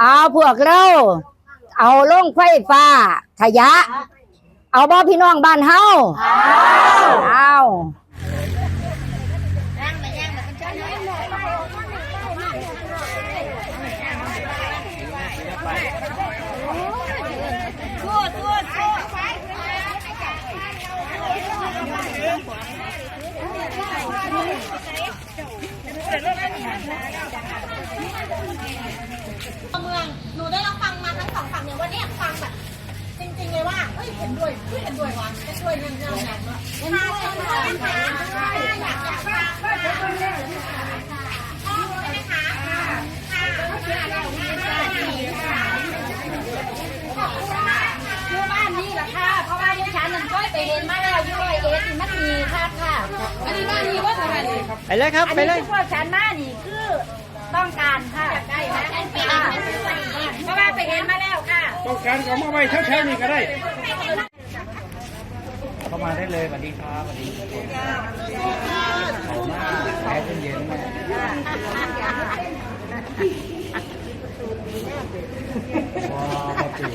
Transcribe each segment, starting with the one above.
เอาพวกเรา เอาลงไฟฟ้า ขยะ เอาบ่พี่น้องบ้านเฮาเอา หนูได้รับฟังมาทั้งสองฝั่งเนี่ยวันนี้ฟังแบบจริงๆเลยว่าเฮ้ยเห็นด้วยเฮ้ยเห็นด้วยวะเห็นด้วยเรื่องเรื่องนั้นวะเห็นด้วยเห็นด้วยนะคะอยากอยากฟังพ่อรู้ไหมคะค่ะคือบ้านนี่แหละค่ะเพราะว่าดิฉันนั่นก็ไปเรียนมาแล้วยู่ร้อยเอ็ดนี่มันมีค่ะค่ะอันนี้บ้านนี้ว่าทำไมไปเลยครับอันไปนี้เลยที่พวกฉันมานี่คือ ต้องการค่ะอยากได้นะเพราะว่าไปเรียนมาแล้วค่ะ ต้องการก็มาไว้เช้าๆนี่ก็ได้ เข้ามาได้เลยสวัสดีครับสวัสดีขอบมากแพ้เย็นๆนะว้าวปกติ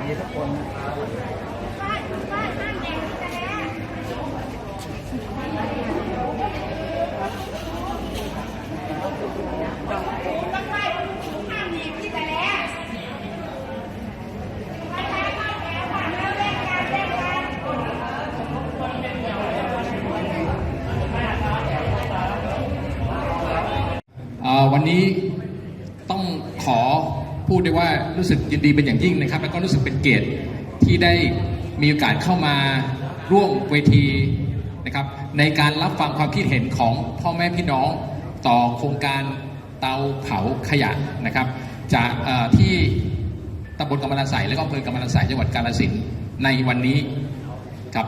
มีทุกคนนะครับ เอ่อ วันนี้ต้องขอพูดได้ว่ารู้สึกยินดีเป็นอย่างยิ่งนะครับ แล้วก็รู้สึกเป็นเกียรติที่ได้มีโอกาสเข้ามาร่วมเวทีนะครับในการรับฟังความคิดเห็นของพ่อแม่พี่น้อง ต่อโครงการเตาเผาขยะนะครับ จากเอ่อที่ตำบลกำมะลาใสและก็อำเภอกำมะลาใสจังหวัดกาฬสินธุ์ในวันนี้ครับ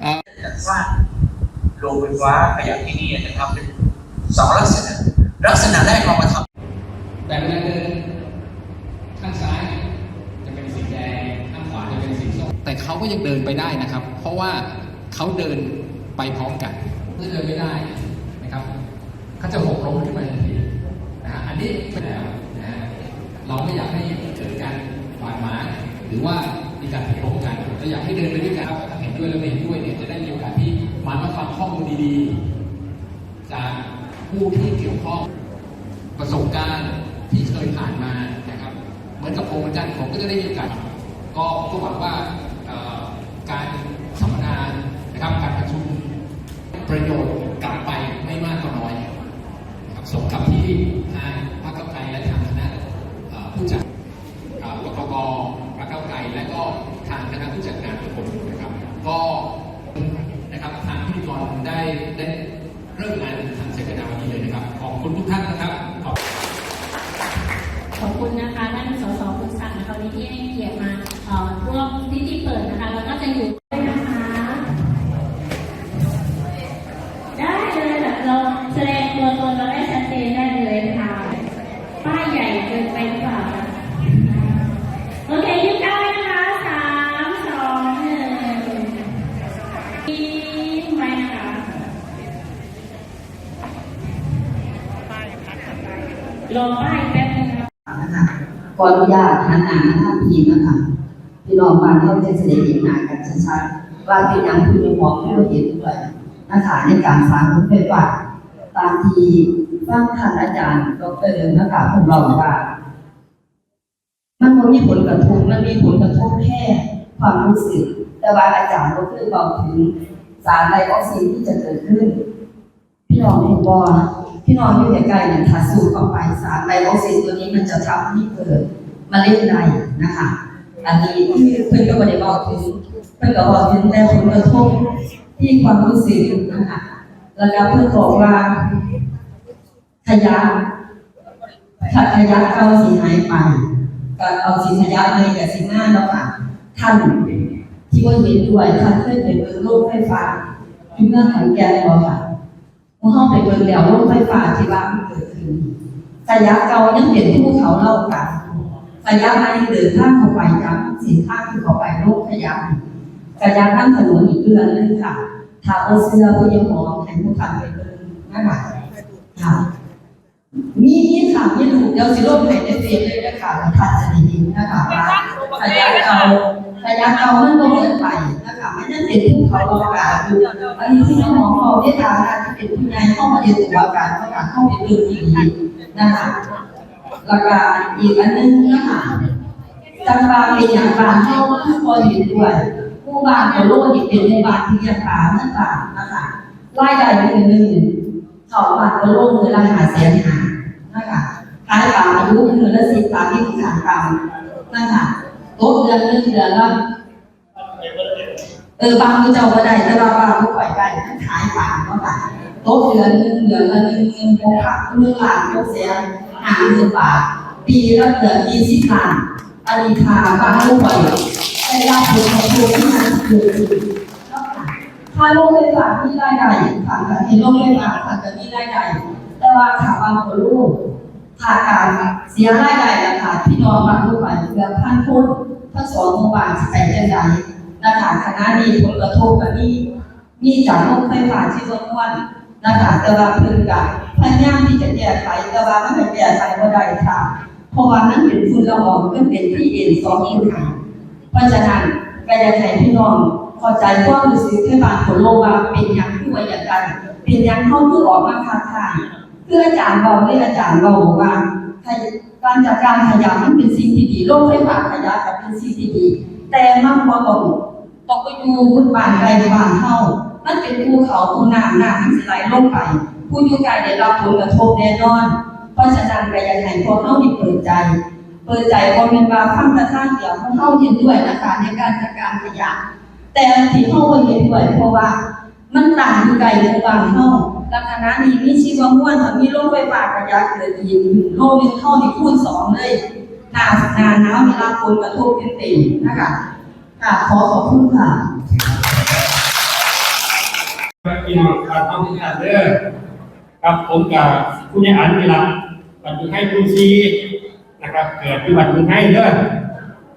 เอ่อจัดสร้างโรงไฟฟ้าขยะที่นี่นะครับเป็นสองลักษณะลักษณะแรกเรามาทำแต่เวลาเดินข้างซ้ายจะเป็นสีแดงข้างขวาจะเป็นสีส้มแต่เขาก็ยังเดินไปได้นะครับ เพราะว่าเขาเดินไปพร้อมกันถ้าเดินไม่ได้นะครับ เขาจะหกล้มขึ้นมาทันทีนะฮะอันนี้ไม่แล้วนะฮะเราไม่อยากให้เกิดการบาดหมางหรือว่ามีการผิดพลาดกันเราอยากให้เดินไปด้วยกันถ้าเห็นด้วยและไม่เห็นด้วยเนี่ยจะได้มีโอกาสที่มารับฟังข้อมูลดีๆ จากผู้ที่เกี่ยวข้องประสบการณ์ที่เคยผ่านมานะครับ เหมือนกับผมเหมือนกันผมก็จะได้มีโอกาสก็ก็หวังว่าการสัมมนานะครับการประชุมประโยชน์กลับไปไม่มากก็น้อยนะครับ สมกับที่ทา รอป้ายแป๊บนึงนะคะนะคะขออนุญาตหันหน้ามาทางพีนะคะพี่น้องบานเขาจะเสด็จเห็นหนากันชัดๆว่าเป็นอย่างคุณมองไม่เห็นด้วยนะคะในการสร้างรถไฟฟ้าตามทีฟังท่านอาจารย์ดรนะคะผมเราว่า มันบ่มีผลกระทบมันมีผลกระทบแค่ความรู้สึก แต่ว่าอาจารย์ก็เคยบอกถึงสารไดออกซินที่จะเกิดขึ้น พี่น้องเห็นบ่ พี่น้องอยู่ใกล้ๆเนี่ยถ้าสูดเข้าไปสารไดออกซินตัวนี้มันจะทำให้เกิดมะเร็งในนะคะ อันนี้เพิ่อนก็บ่ได้บอกถึงเพิ่อนก็บอกถึงแต่ผลกระทบที่ความรู้สึกนะคะแล้วก็เพิ่อนบอกว่าขยะถ้าขยะเก่าสิหายไปก็เอาสิขยะใหม่กับสิหน้าแล้วค่ะท่านที่ว่าเห็นด้วยท่านเคยไปเบิ่งโลกไฟฟ้าที่เมือขอนแกนบ่ค่ะ มื่อเข้าไปเบิ่งแล้วรงไฟฟ้าที่ว่ามันเกิดขึ้นขยะเก่ายังเป็นภูเขาเล่ากันขยะใหม่เดินทางเข้าไปจากสินค้าที่เข้าไปโลกขยะขยะนั่งถนนอีกเรื่องนึงค่ะถ้าเอาเสื้อผู้ยังหอมให้ผู้ทำไปเบิ่งนะคะค่ะมีมียวสิลงให้ในเฟซเลยนะคะท่าจะด้ยินะคะว่ายะเก่าขยะเก่ามันก็เกินไป นะคะมันยังเป็นภูเขาโอกาสอยู่อันนี้ที่น้องหมอเขาได้ทางการที่เป็นผู้ใหญ่เข้ามาเรียนรู้การเข้าการเข้าไปเรื่องที่ดีนะคะแล้วก็อีกอันนึงนะคะจังหวะเป็นอย่างบานเข้าทุกคนเห็นด้วย ผู้บานกับโลกนี่เป็นในบานที่ยังปานั่นต่างนะคะรายได้เป็นหนึ่งเขาบานกับโลกเลยรายหาเสียหายนะคะขายปลาอายุเดือนละสิบปลาที่ขายปลานะคะโต๊ะเดือนหนึงเดือนละ ออบางผู้เจ้าก็ได้แต่ว่าบางผู้ปล่อยได้ขายปาเนาะค่ะโต๊ะเดือนหนึ่งเดือนละหนึ่งหมื่นหกพันหนึ่องหลานหกแสนห้าหมื่นบาทปีละเดือนยี่สิบล้านอริทาบางผู้ปล่อยได้รับผลกระทบที่มันเกิดขึ้นเนาะค่ะถ้าโรงไฟฟ้ามีรายได้ทางการเห็นโรงไฟฟ้าทางการมีรายได้แต่ว่าถามว่าคนลูกค่าการเสียรายได้นะคะพี่น้องบางทุกฝ่ายเกือบพันคนทั้งสองโรงพยาบาลสิไปจังใด นะคะคณะนี้ผลกระทบกับนี้มีจากโรงไฟฟ้าที่สมควรนะคะแต่ว่าเพิ่นก็พยายามที่จะแก้ไขแต่ว่ามันก็แก้ไขบ่ได้ค่ะ เพราะว่านั้นเป็นฝุ่นละอองมันเป็นที่เอ็นสองอินค่ะเพราะฉะนั้นก็อยากให้พี่น้องเข้าใจควารู้สึกที่บางคนโลกว่าเป็นอย่างที่ว่าอย่างกันเป็นอย่างเข้าคือออกมาค้าขายคืออาจารย์บอกเลยอาจารย์บอกว่าการจัดการขยะมันเป็นสิ่งที่ดีโลกไฟฟ้าขยะก็เป็นสิ่งที่ดีแต่มันบ่ต้อง ต้องไปอยู่บนบ้านใครบ้านเฮามันเป็นภูเขาภูน้ำน้ำมันสิไหลลงไป ผู้อยู่ไกลได้รับผลกระทบแน่นอน เพราะฉะนั้นก็อยากให้พวกเฮานี่เปิดใจ เปิดใจบ่แม่นว่าฟังแต่ทางเดียวพวกเฮาเห็นด้วยนะคะในการจัดการขยะแต่ที่เฮาบ่เห็นด้วยเพราะว่า มันต่างอยู่ไกลจากบ้านเฮาลักษณะนี้มีชีวมวลถ้ามีโรคไฟฟ้าขยะเกิดอีกโรคนี้เข้านี่คูณสองเลยหน้าหน้าหนาวมีรับผลกระทบเต็มๆนะคะ ค่ะขอขอบคุณค่ะมากินการทำงานเด้อครับผมกับผู้ใหญ่อันนี่ละบัตรให้คุณซีนะครับ เกิดที่บัตรคุณให้เด้อ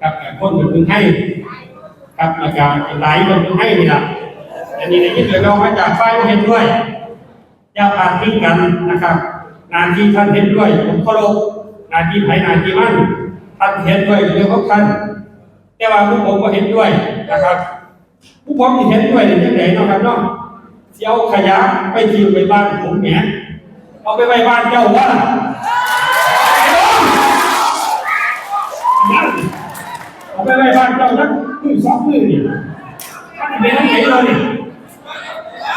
ครับเกิดคนบัตรคุณให้ครับแล้วก็หลายบัตรคุณให้นี่ละอันนี้ในที่เกิดเรามาจากฝ่ายเห็นด้วยอย่าผ่านทิ้งกันนะครับงานที่ท่านเห็นด้วย ผมเคารพงานที่ไผ่งานที่มั่นท่านเห็นด้วยเรื่องของท่าน แต่ว่าพวกผมก็เห็นด้วยนะครับ ผู้ผมที่เห็นด้วยเนี่ยยังไงเนะครับเนาะสิเอาขยะไปทิ้งไว้บ้านผมแหมเอาไปไว้บ้านเจ้าว่าเอาไปไว้บ้านเจ้าสักมือสองมือนี่ท่านเป็นนักเขียนเลย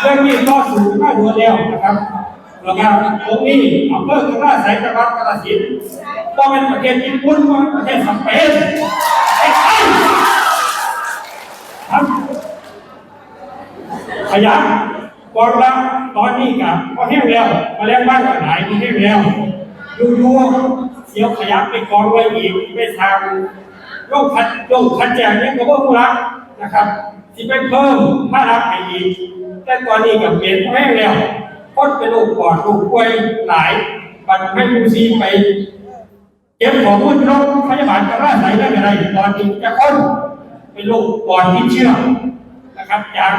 เรื่องนี้ก็สูงมากตัวแล้วนะครับแล้วก็ตรงนี้อำเภอกระลาสายจังหวัดกาฬสินธุ์ก็เป็นประเทศญี่ปุ่นก็เป็นประเทศสเปนไอ้ไอ้ครับ ขยะกองละตอนนี้กับพอแห้งแล้วมาแล้วบ้านก็หายก็แห้งแล้วอยู่ๆเสียวขยะไปกองไว้อีกไปทางโรคคัดโรคคัดแจงเนี่ยก็บ่ผู้รักนะครับ ที่ไปเพิ่มภาระไปอีกแต่ตอนนี้กับเปลี่ยนแห้งแล้วคนเป็นโรคปอดโรคป่วยหลายบัดให้ผู้ซีไปเก็บของมูลโรคพยาบาลกระไรไหนได้อะไรตอนนี้จะคนเป็นโรคปอดติดเชื้อ นะครับ อยาก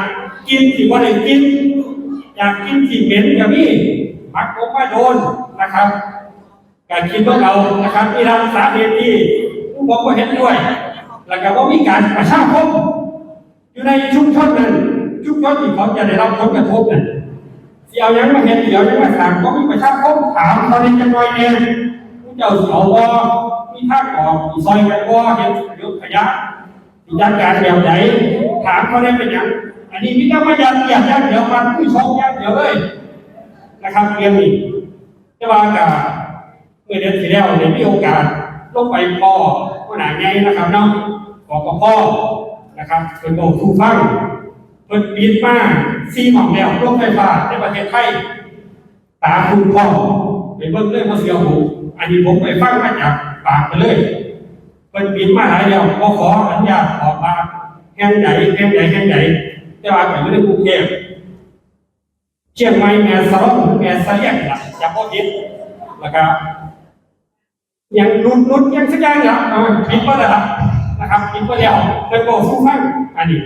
กินสิ่งว่าได้กิน อยากกินสิ่งเหม็นกับนี่มักโกไม่โดนนะครับการกินพวกเรานะครับมีรักษาเหตุที่ผู้บอกว่าเห็นด้วยแล้วก็ว่ามีการประชาคมอยู่ในชุมชนนั้นชุมชนที่เขาจะได้รับผลกระทบนั้นที่เอายังมาเห็นเดี๋ยวยังมาถามก็มีประชาคมถามตอนนี้จะน้อยเองผู้เจ้าสาวอมีทางออกมีซอยกันวอเห็นยกขยะ จัดการแบบไหนถามเขาได้เป็นอย่างอันนี้มิตรมายันเกียรติยันเดี๋ยวมันผู้ชมยันเดี๋ยวเลยนะครับเรียนนี่แต่ว่ากับเมื่อเดือนที่แล้วเนี่ยมีโอกาสลงไปพ่อผู้หนาไงนะครับเนาะขอกกับพ่อนะครับเป็นโบกทูฟังเปิดปีนมาซีหม่องแล้วโรงไฟฟ้าในประเทศไทยตาคุณพ่อไปเบิ่งเรื่องมาเสียวหูอันนี้ผมไปฟังมาจากปากไปเลย มันบินมาหลายแล้วก็ขออนุญาตออกมาแห่งใดแห่งใดแห่งใดแต่ว่าไปไม่ได้กรุงเทพเชียงใหม่แม่สลองแม่สะเลียงล่ะอย่าพอผิดนะครับยังนุ่นนุ่นยังสักอย่างเนี่ยเอาผิดก็ได้ครับนะครับผิดก็แล้วเป็นบอกสู้ฟังอันนี้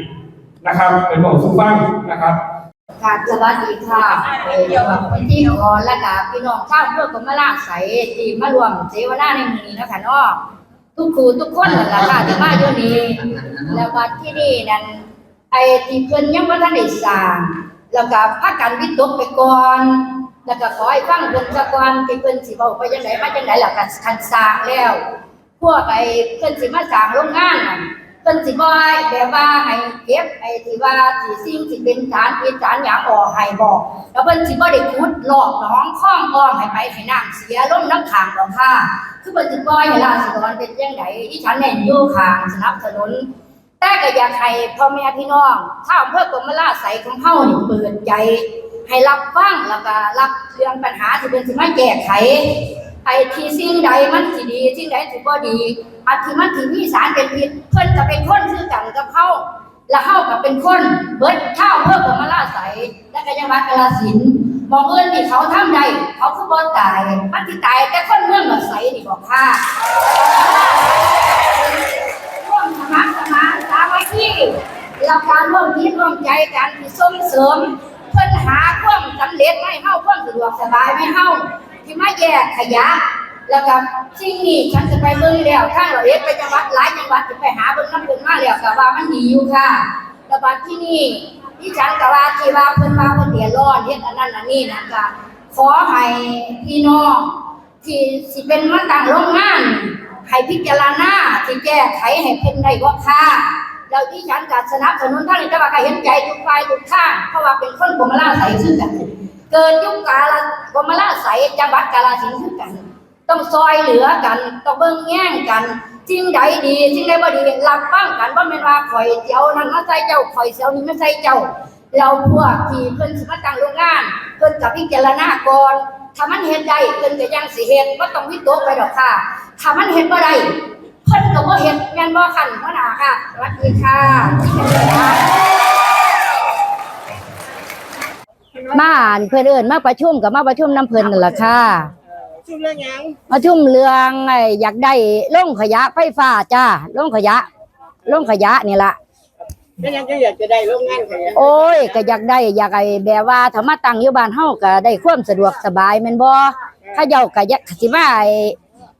นะครับเป็นบอกสู้ฟังนะครับกราบสวัสดีค่ะเอ่อเดี๋ยวเป็นที่ขอและกับพี่น้องชาวเพื่อกรมราชใสที่มารวมเสวนาในมือนี้นะคะเนาะ ทุกครูทุกคนนั่นแหละค่ะที่มาอยู่นี่แล้ววัดที่นี่นั่นไอ้ที่เพิ่นยังบ่ทันได้สร้างแล้วก็พากันวิตกไปก่อน แล้วก็ขอให้ฟังเพิ่นซะก่อนที่เพิ่นสิเว้าไปจังไดมาจังไดล่ะก็คันสร้างแล้ว พวกไอ้เพิ่นสิมาสร้างโรงงานนั่น เพิ่นสิบ่ให้แบบว่าให้เก็บไอ้ที่ว่าที่สิ่งที่เป็นสารพิษสารหยังออกให้บอก แล้วเพิ่นสิบ่ได้ขุดหลอกหนองคลองอ้อมให้ไปให้น้ำเสียลงน้ำข้างดอกค่ะ คือเพิ่นสิปล่อยให้ราษฎรเป็นจังไดอีฉันแน่นอยู่ข้างสนับสนุนแต่ก็อยากให้พ่อแม่พี่น้องชาวอำเภอกรมราชใสของเฮานี่เปิดใจ ให้รับฟังแล้วก็รับเรื่องปัญหาที่เป็นสิมาแก้ไข ไอ้ที่สิ่งใดมันสิดีสิ่งใดสิบ่ดีอันที่มันที่มีสารเป็นพิษเพิ่นก็เป็นคนคือกันกับเฮาและเฮาก็เป็นคนเบิดเท่าเพิ่มกรรมราใสและก็ยังหวัดกาฬสินธุ์มองเอิ้นที่เขาทำได้เขาคือบ่ตายมันสิตายแต่คนเมืองละใสนี่บอกค่ะร่วมสมัครสมานสามัคคีแล้วการร่วมคิดร่วมใจกันที่ส่งเสริมเพิ่นหาความสำเร็จให้เฮาความสะดวกสบายให้เฮา ที่มาแยกขยะแล้วก็สิ่งนี้ฉันจะไปเบิ่งแล้วทางเราเอ็ดไปจังหวัดหลายจังหวัดจะไปหาเบิ่งน้ำเพิ่นมาแล้วก็ว่ามันดีอยู่ค่ะแล้วบัดที่นี่ที่ฉันก็ว่าที่ว่าเพิ่นว่าเพิ่นเดือดร้อนเฮ็ดอันนั้นอันนี้นะก็ขอให้พี่น้องที่สิเป็นมาตั้งโรงงานให้พิจารณาที่แก้ไขให้เพิ่นได้บ่ค่ะแล้วที่ฉันก็สนับสนุนท่านแต่ว่าก็เห็นใจทุกฝ่ายทุกข้างเพราะว่าเป็นคนกรมราชสีคือกัน เกิดยุคกาลกรมราชสีจังหวัดกาฬสินธุ์กัน ต้องซอยเหลือกัน ต้องเบิ่งแย่งกันสิ่งใดดีสิ่งใดบ่ดีรับฟังกันบ่แม่นว่าข่อยเจ้านั้นมาใส่เจ้าข่อยเจ้านี้มาใส่เจ้า เราพวกที่เพิ่นสิมาตั้งโรงงานเพิ่นก็พิจารณาก่อนถ้ามันเฮ็ดได้เพิ่นก็ยังสิเฮ็ดบ่ต้องวิตกไปดอกค่ะถ้ามันเฮ็ดบ่ได้เพิ่นก็บ่เห็นแม่นบ่คันหัวหนาค่ะสวัสดีค่ะ มาอันเพิ่นเอิ้นมาประชุมกับมาประชุมน้ำเพิ่นนั่นล่ะค่ะชุมเรื่องยังประชุมเรื่องไอ้อยากได้โรงขยะไฟฟ้าจ้าโรงขยะโรงขยะนี่ล่ะก็ยังจะอยากจะได้โรงงานขยะโอ้ยก็อยากได้อยากไอ้แบบว่าถ้ามาตั้งอยู่บ้านเฮาก็ได้ความสะดวกสบายแม่นบ่ถ้าเจ้าก็อยากสิมาไอ้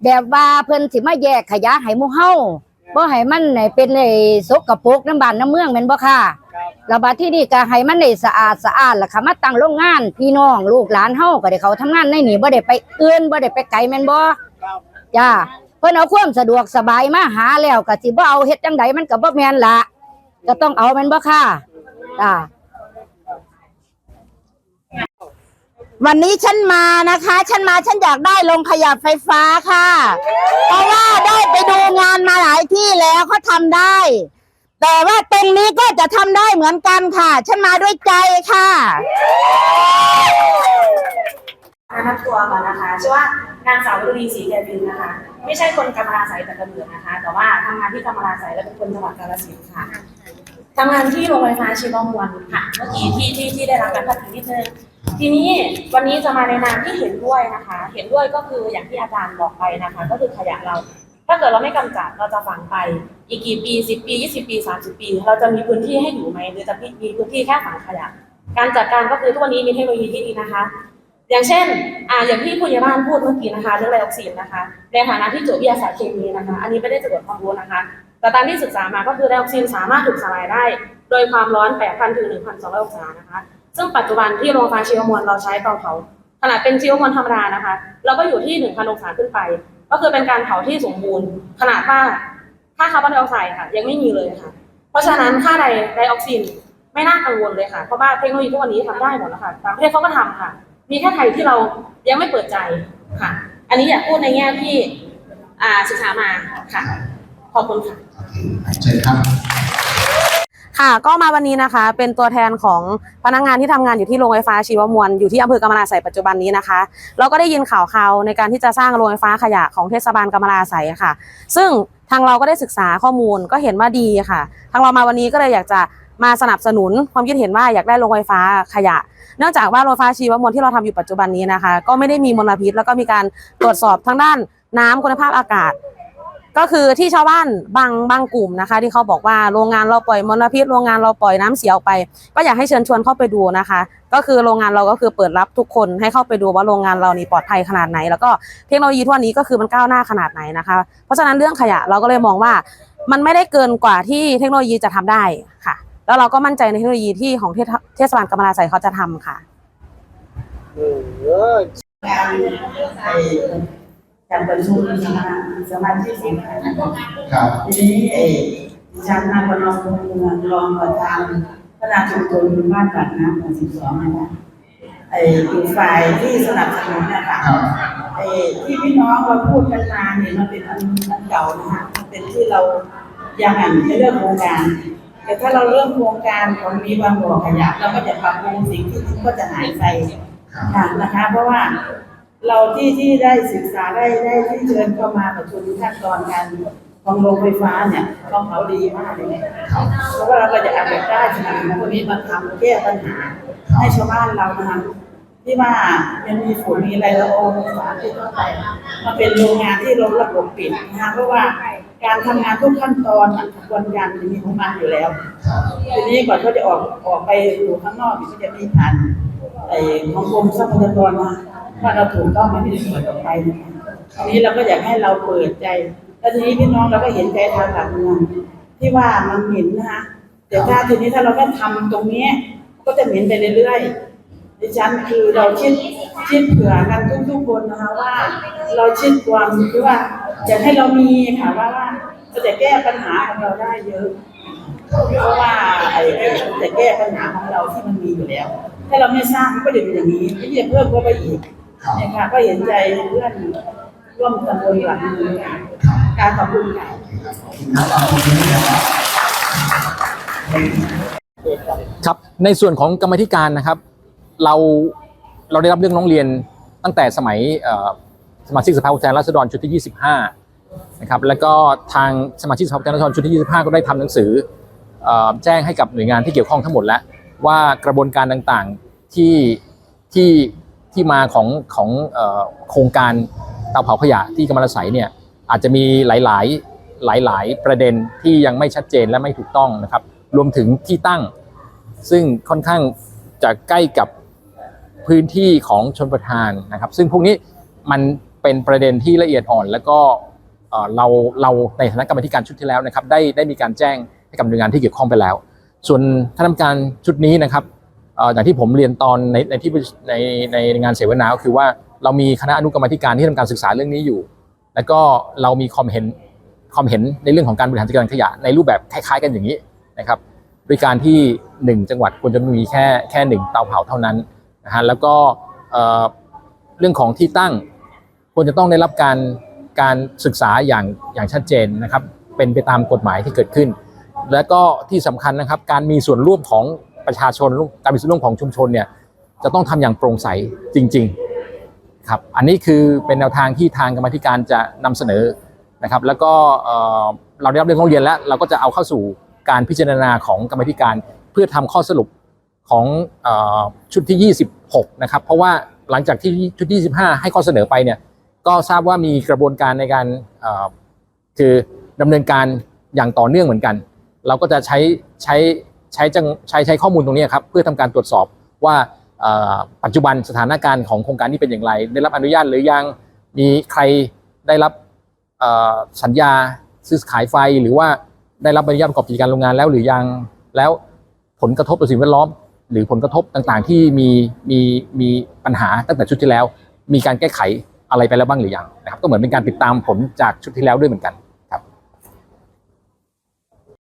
แบบว่าเพิ่นสิมาแยกขยะให้หมู่เฮา บ่ให้มันไอ้เป็นไอ้สกปรกน้ำบ้านน้ำเมืองแม่นบ่ค่ะแล้วบัดที่นี่ก็ให้มันได้สะอาดสะอาดล่ะค่ะมาตั้งโรงงานพี่น้องลูกหลานเฮาก็ได้เขาทำงานในนี่บ่ได้ไปเอื้อนบ่ได้ไปไกลแม่นบ่จ้าเพิ่นเอาความสะดวกสบายมาหาแล้วก็สิบ่เอาเฮ็ดจังไดมันก็บ่แม่นละก็ต้องเอาแม่นบ่ค่ะจ้า วันนี้ฉันมานะคะ ฉันมาฉันอยากได้โรงขยะไฟฟ้าค่ะ เพราะว่าได้ไปดูงานมาหลายที่แล้วเขาทำได้ แต่ว่าตรงนี้ก็จะทำได้เหมือนกันค่ะ ฉันมาด้วยใจค่ะแนะนำตัวก่อนนะคะชื่อว่านางสาววรีศรีแกวินนะคะ ไม่ใช่คนกำมะลาใสแต่กำเนิดนะคะ แต่ว่าทำงานที่กำมะลาใสและเป็นคนจังหวัดกาฬสินธุ์ค่ะทำงานที่โรงไฟฟ้าชีวมวลค่ะ เมื่อกี้ที่ที่ที่ได้รับการพัฒนานิดนึง ทีนี้วันนี้จะมาในนามที่เห็นด้วยนะคะ เห็นด้วยก็คืออย่างที่อาจารย์บอกไปนะคะ ก็คือขยะเรา ถ้าเกิดเราไม่กำจัดเราจะฝังไปอีกกี่ปีสิบปียี่สิบปีสามสิบปี เราจะมีพื้นที่ให้อยู่ไหมหรือจะมีพื้นที่แค่ฝังขยะ การจัดการก็คือทุกวันนี้มีเทคโนโลยีที่ดีนะคะ อย่างเช่นอ่าอย่างที่ผู้ใหญ่บ้านพูดเมื่อกี้นะคะเรื่องไดออกซินนะคะในฐานะที่จบวิทยาศาสตร์เคมีนะคะ อันนี้ไม่ได้จดความรู้นะคะแต่ตามที่ศึกษามาก็คือไดออกซินสามารถถูกสลายได้ โดยความร้อน 8,000 ถึง 1,200 องศานะคะ ซึ่งปัจจุบันที่โรงไฟฟ้าชีวมวลเราใช้เตาเผาขนาดเป็นชีวมวลธรรมดานะคะ เราก็อยู่ที่1,000องศาขึ้นไป ก็คือเป็นการเผาที่สมบูรณ์ ขนาดว่าค่าคาร์บอนไดออกไซด์ค่ะยังไม่มีเลยค่ะ เพราะฉะนั้นค่าไดไดออกซินไม่น่ากังวลเลยค่ะ เพราะว่าเทคโนโลยีทุกวันนี้ทำได้หมดแล้วค่ะต่างประเทศเขาก็ทำค่ะ มีแค่ไทยที่เรายังไม่เปิดใจค่ะ อันนี้อยากพูดในแง่ที่อ่าศึกษามาค่ะ ขอบคุณค่ะเชิญครับ ค่ะก็มาวันนี้นะคะ เป็นตัวแทนของพนักงานที่ทำงานอยู่ที่โรงไฟฟ้าชีวมวลอยู่ที่อำเภอกำมะลาไสปัจจุบันนี้นะคะ เราก็ได้ยินข่าวข่าวในการที่จะสร้างโรงไฟฟ้าขยะของเทศบาลกำมะลาไสค่ะ ซึ่งทางเราก็ได้ศึกษาข้อมูลก็เห็นว่าดีค่ะ ทางเรามาวันนี้ก็เลยอยากจะมาสนับสนุนความคิดเห็นว่าอยากได้โรงไฟฟ้าขยะ เนื่องจากว่าโรงไฟฟ้าชีวมวลที่เราทำอยู่ปัจจุบันนี้นะคะ ก็ไม่ได้มีมลพิษแล้วก็มีการตรวจสอบทางด้านน้ำคุณภาพอากาศ ก็คือที่ชาวบ้านบางบางกลุ่มนะคะ ที่เขาบอกว่าโรงงานเราปล่อยมลพิษโรงงานเราปล่อยน้ำเสียออกไป ก็อยากให้เชิญชวนเข้าไปดูนะคะ ก็คือโรงงานเราก็คือเปิดรับทุกคนให้เข้าไปดูว่าโรงงานเรานี่ปลอดภัยขนาดไหน แล้วก็เทคโนโลยีทั่วนี้ก็คือมันก้าวหน้าขนาดไหนนะคะ เพราะฉะนั้นเรื่องขยะเราก็เลยมองว่ามันไม่ได้เกินกว่าที่เทคโนโลยีจะทำได้ค่ะ แล้วเราก็มั่นใจในเทคโนโลยีที่ของเทศบาลกำมะลาใสเขาจะทำค่ะ การไอ้การประชุมสมาสมาชิกสงฆ์นะครับครับทีนี้เออดิฉันนางพนมพงษ์เมืองรองประธานคณะชุมชนบ้านปากน้ำหมู่สิบสองนะคะไอ้อยู่ฝ่ายที่สนับสนุนนะคะครับไอ้ที่พี่น้องเราพูดกันมาเนี่ยมันเป็นอันอันเก่านะคะมันเป็นที่เรายังอ่านในเรื่องโครงการ แต่ถ้าเราเริ่มโครงการของมีบางบ่อขยะเราก็จะปรับปรุงสิ่งที่ก็จะหายไปค่ะนะคะ เพราะว่า เราที่ที่ได้ศึกษาได้ได้ที่เชิญเข้ามาประชุมขั้นตอนการของโรงไฟฟ้าเนี่ยต้องเขาดีมากเลยเพราะว่าเราก็จะอาจจะได้สนับสนุนพวกนี้มาทำแก้ปัญหาให้ชาวบ้านเรานะคะที่ว่ามันมีฝุ่นมีอะไรละอองสารที่เข้าไปมันเป็นโรงงานที่เราระบบปิดนะคะเพราะว่าการทำงานทุกขั้นตอนกระบวนการมันมีของมันอยู่แล้ว ทีนี้ก่อนเขาจะออกออกไปอยู่ข้างนอกมันก็จะมีผ่านไอ้ของกรมทรัพยากรมา ว่าเราถูกต้องไหมที่จะเปิดออกไปนะคะทีนี้เราก็อยากให้เราเปิดใจแล้วทีนี้พี่น้องเราก็เห็นใจทางหลักเมืองที่ว่ามันเหม็นนะคะแต่ถ้าทีนี้ถ้าเราไม่ทำตรงเนี้ยก็จะเหม็นไปเรื่อยๆดิฉันคือเราคิดคิดเผื่อกันทุกๆคนนะคะว่า เราคิดความคือว่าอยากให้เรามีค่ะว่าว่าเราจะแก้ปัญหาของเราได้เยอะเพราะว่าไอ้ไอ้จะแก้ปัญหาของเราที่มันมีอยู่แล้ว ถ้าเราไม่สร้างมันก็เดี๋ยวเป็นอย่างนี้ไม่จะเพิ่มก็ไปอีก เนี่ยค่ะก็เห็นใจเพื่อนร่วมตำบลหลังมือค่ะการขอบคุณค่ะ ครับในส่วนของกรรมาธิการนะครับเราเราได้รับเรื่องร้องเรียนตั้งแต่สมัยเอ่อสมาชิกสภาผู้แทนราษฎรชุดที่ 25นะครับแล้วก็ทางสมาชิกสภาผู้แทนราษฎรชุดที่ 25 ก็ได้ทำหนังสือเอ่อแจ้งให้กับหน่วยงานที่เกี่ยวข้องทั้งหมดแล้วว่ากระบวนการต่างๆที่ที่ ที่มาของของโครงการเตาเผาขยะที่กำมะละไสเนี่ยอาจจะมีหลาย ๆ หลาย ๆ ประเด็นที่ยังไม่ชัดเจนและไม่ถูกต้องนะครับ รวมถึงที่ตั้ง ซึ่งค่อนข้างจะใกล้กับพื้นที่ของชนประทานนะครับ ซึ่งพวกนี้มันเป็นประเด็นที่ละเอียดอ่อน แล้วก็เราเราในฐานะกรรมธิการชุดที่แล้วนะครับ ได้ได้มีการแจ้งให้กับหน่วยงานที่เกี่ยวข้องไปแล้ว ส่วนคณะกรรมการชุดนี้นะครับ อย่างที่ผมเรียนตอนในในที่ในในงานเสวนาก็คือว่าเรามีคณะอนุกรรมธิการที่ทำการศึกษาเรื่องนี้อยู่ แล้วก็เรามีความเห็นความเห็นในเรื่องของการบริหารจัดการขยะในรูปแบบคล้ายๆ กันอย่างนี้นะครับโดยการที่หนึ่งจังหวัดควรจะมีแค่แค่หนึ่งเตาเผาเท่านั้นนะฮะแล้วก็เอ่อเรื่องของที่ตั้งควรจะต้องได้รับการการศึกษาอย่างอย่างชัดเจนนะครับเป็นไปตามกฎหมายที่เกิดขึ้น และก็ที่สำคัญนะครับการมีส่วนร่วมของ ประชาชนการมีส่วนร่วมของชุมชนเนี่ยจะต้องทำอย่างโปร่งใสจริง ๆ ครับ อันนี้คือเป็นแนวทางที่ทางกรรมธิการจะนำเสนอนะครับ แล้วก็เราได้รับเรื่องร้องเรียนแล้ว เราก็จะเอาเข้าสู่การพิจารณาของกรรมธิการเพื่อทำข้อสรุปของอชุดที่ 26 นะครับ เพราะว่าหลังจากที่ชุดที่25 ให้ข้อเสนอไปเนี่ยก็ทราบว่ามีกระบวนการในการคือดำเนินการอย่างต่อเนื่องเหมือนกัน เราก็จะใช้ใช้ ใช้จังใช้ใช้ข้อมูลตรงนี้ครับเพื่อทำการตรวจสอบว่าปัจจุบันสถานการณ์ของโครงการนี้เป็นอย่างไร ได้รับอนุญาตหรือยังมีใครได้รับสัญญาซื้อขายไฟหรือว่าได้รับอนุญาตประกอบกิจการโรงงานแล้วหรือยังแล้วผลกระทบต่อสิ่งแวดล้อม หรือผลกระทบต่างๆ ที่มีมีมีปัญหาตั้งแต่ชุดที่แล้ว มีการแก้ไขอะไรไปแล้วบ้างหรือยังนะครับก็เหมือนเป็นการติดตามผลจากชุดที่แล้วด้วยเหมือนกัน